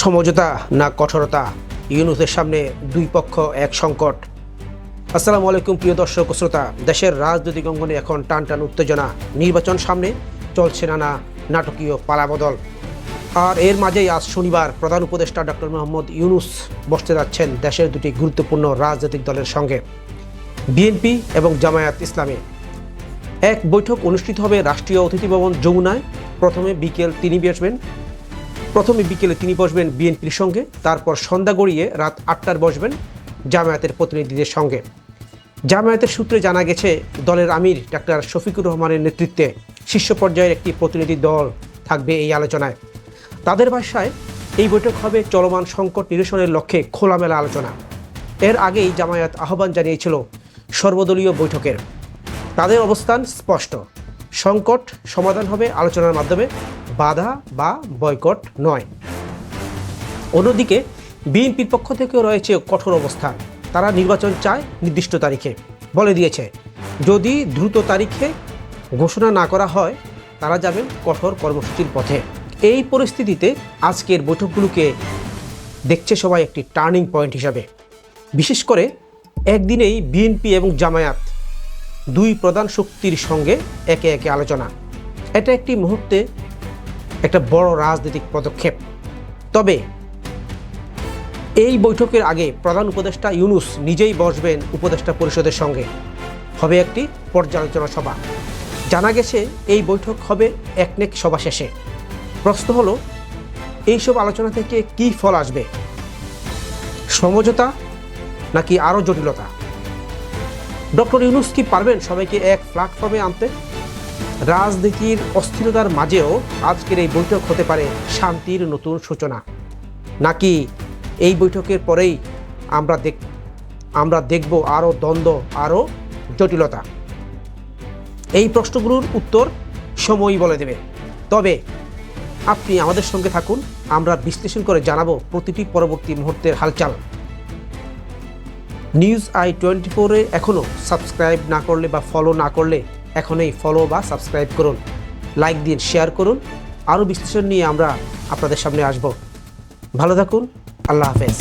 সমঝোতা না কঠোরতা? ইউনুসের সামনে দুই পক্ষ এক সংকট। আসসালামু আলাইকুম, প্রিয় দর্শক শ্রোতা। দেশের রাজনৈতিক অঙ্গনে এখন টান টান উত্তেজনা। নির্বাচন সামনে চলছে নানা নাটকীয় পালাবদল। আর এর মাঝেই আজ শনিবার প্রধান উপদেষ্টা ডক্টর মোহাম্মদ ইউনুস বসতে যাচ্ছেন দেশের দুটি গুরুত্বপূর্ণ রাজনৈতিক দলের সঙ্গে। বিএনপি এবং জামায়াত ইসলামী। এক বৈঠক অনুষ্ঠিত হবে রাষ্ট্রীয় অতিথি ভবন যমুনায়। প্রথমে বিকেল তিনি বসবেন প্রথমে বিকেলে তিনি বসবেন বিএনপির সঙ্গে, তারপর সন্ধ্যা গড়িয়ে রাত আটটার বসবেন জামায়াতের প্রতিনিধিদের সঙ্গে। জামায়াতের সূত্রে জানা গেছে, দলের আমির ডাক্তার শফিকুর রহমানের নেতৃত্বে শীর্ষ পর্যায়ের একটি প্রতিনিধি দল থাকবে এই আলোচনায়। তাদের ভাষায়, এই বৈঠক হবে চলমান সংকট নিরসনের লক্ষ্যে খোলামেলা আলোচনা। এর আগেই জামায়াত আহ্বান জানিয়েছিল সর্বদলীয় বৈঠকের। তাদের অবস্থান স্পষ্ট। সংকট সমাধান হবে আলোচনার মাধ্যমে। বাধা বা বয়কট নয়। অন্যদিকে, বিএনপির পক্ষ থেকেও রয়েছে কঠোর অবস্থান। তারা নির্বাচন চায় নির্দিষ্ট তারিখে। বলে দিয়েছে, যদি দ্রুত তারিখে ঘোষণা না করা হয়, তারা যাবেন কঠোর কর্মসূচির পথে। এই পরিস্থিতিতে আজকের বৈঠকগুলোকে দেখছে সবাই একটি টার্নিং পয়েন্ট হিসাবে। বিশেষ করে, একদিনেই বিএনপি এবং জামায়াত দুই প্রধান শক্তির সঙ্গে একে একে আলোচনা। এটা একটি মুহূর্তে একটা বড় রাজনৈতিক পদক্ষেপ। তবে এই বৈঠকের আগে প্রধান উপদেষ্টা ইউনুস নিজেই বসবেন উপদেষ্টা পরিষদের সঙ্গে। হবে একটি পর্যালোচনা সভা। জানা গেছে এই বৈঠক হবে একনেক সভা শেষে। প্রশ্ন হলো, এইসব আলোচনা থেকে কি ফল আসবে? সমঝোতা নাকি আরও জটিলতা? ডক্টর ইউনুস কি পারবেন সবাইকে এক প্ল্যাটফর্মে আনতে? রাজনীতির অস্থিরতার মাঝেও আজকের এই বৈঠক হতে পারে শান্তির নতুন সূচনা। নাকি এই বৈঠকের পরেই আমরা দেখ আমরা দেখব আরও দ্বন্দ্ব, আরও জটিলতা? এই প্রশ্নগুলোর উত্তর সময়ই বলে দেবে। তবে আপনি আমাদের সঙ্গে থাকুন, আমরা বিশ্লেষণ করে জানাব প্রতিটি পরবর্তী মুহূর্তের হালচাল। নিউজ আই টোয়েন্টি ফোরে এখনও সাবস্ক্রাইব না করলে বা ফলো না করলে এখনই ফলো বা সাবস্ক্রাইব করুন লাইক দিন শেয়ার করুন, আরও বিশ্লেষণ নিয়ে আমরা আপনাদের সামনে আসব। ভালো থাকুন, আল্লাহ হাফেজ।